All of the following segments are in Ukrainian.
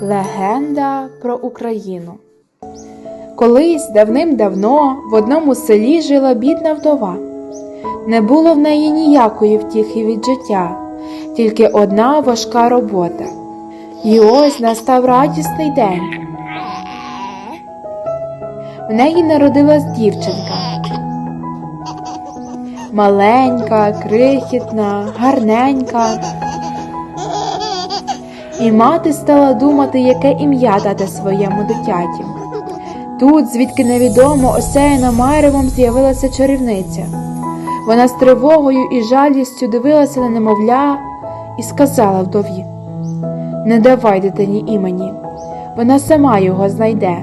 Легенда про Україну. Колись давним-давно в одному селі жила бідна вдова. Не було в неї ніякої втіхи від життя, тільки одна важка робота. І ось настав радісний день. В неї народилась дівчинка. Маленька, крихітна, гарненька. І мати стала думати, яке ім'я дати своєму дитяті. Тут, звідки невідомо, осяяна маревом з'явилася чарівниця. Вона з тривогою і жалістю дивилася на немовля і сказала вдові: Не давай дитині імені, вона сама його знайде,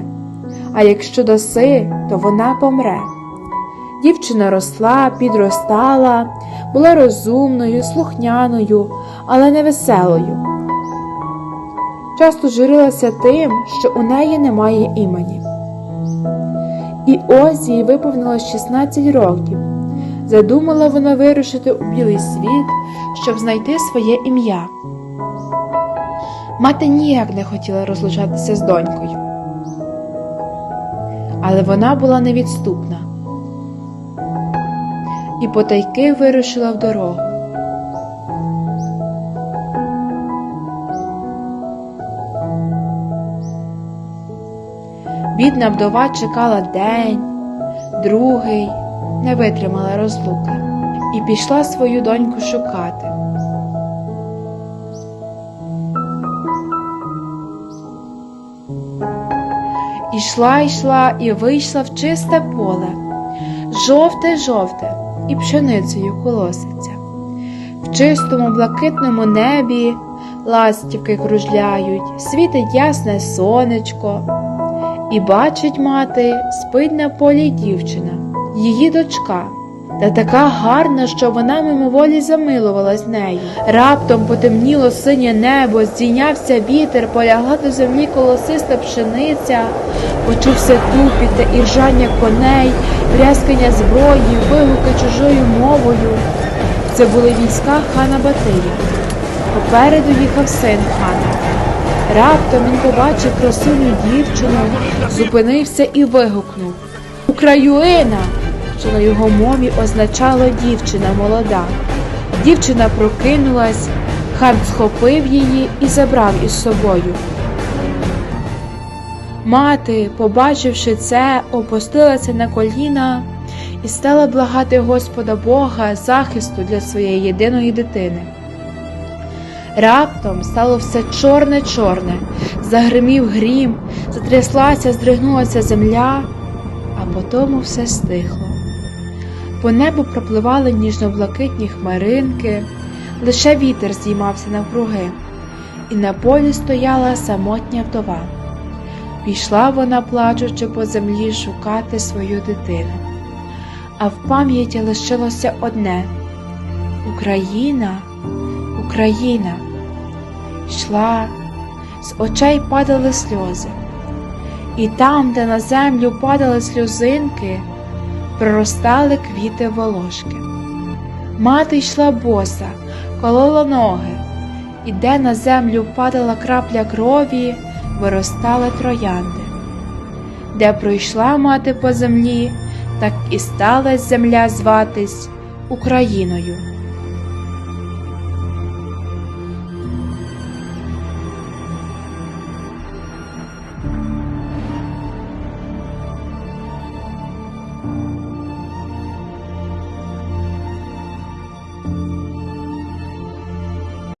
а якщо даси, то вона помре. Дівчина росла, підростала, була розумною, слухняною, але не веселою. Часто журилася тим, що у неї немає імені. І ось їй виповнилось 16 років. Задумала вона вирушити у білий світ, щоб знайти своє ім'я. Мати ніяк не хотіла розлучатися з донькою, але вона була невідступна і потайки вирушила в дорогу. Бідна вдова чекала день, другий, не витримала розлуки і пішла свою доньку шукати. Ішла, йшла і вийшла в чисте поле, жовте-жовте, і пшеницею колоситься. В чистому блакитному небі ластівки кружляють, світить ясне сонечко. І бачить мати, спить на полі дівчина, її дочка, та така гарна, що вона мимоволі замилувалась нею. Раптом потемніло синє небо, здійнявся вітер, полягла до землі колосиста пшениця, почувся тупіт та іржання коней, брязкання зброї, вигуки чужою мовою. Це були війська хана Батия. Попереду їхав син хана. Раптом він побачив красуню дівчину, зупинився і вигукнув Україна! що на його мові означало дівчина молода. Дівчина прокинулась, хан схопив її і забрав із собою. Мати, побачивши це, опустилася на коліна і стала благати Господа Бога захисту для своєї єдиної дитини. Раптом стало все чорне-чорне, загримів грім, затряслася, здригнулася земля, а потому все стихло. По небу пропливали ніжно-блакитні хмаринки, лише вітер здіймався навкруги, і на полі стояла самотня вдова. Пішла вона, плачучи по землі, шукати свою дитину. А в пам'яті лишилося одне Україна. Україна йшла, з очей падали сльози, і там, де на землю падали сльозинки, проростали квіти волошки. Мати йшла боса, колола ноги, і де на землю падала крапля крові, виростали троянди. Де пройшла мати по землі, так і стала земля зватись Україною.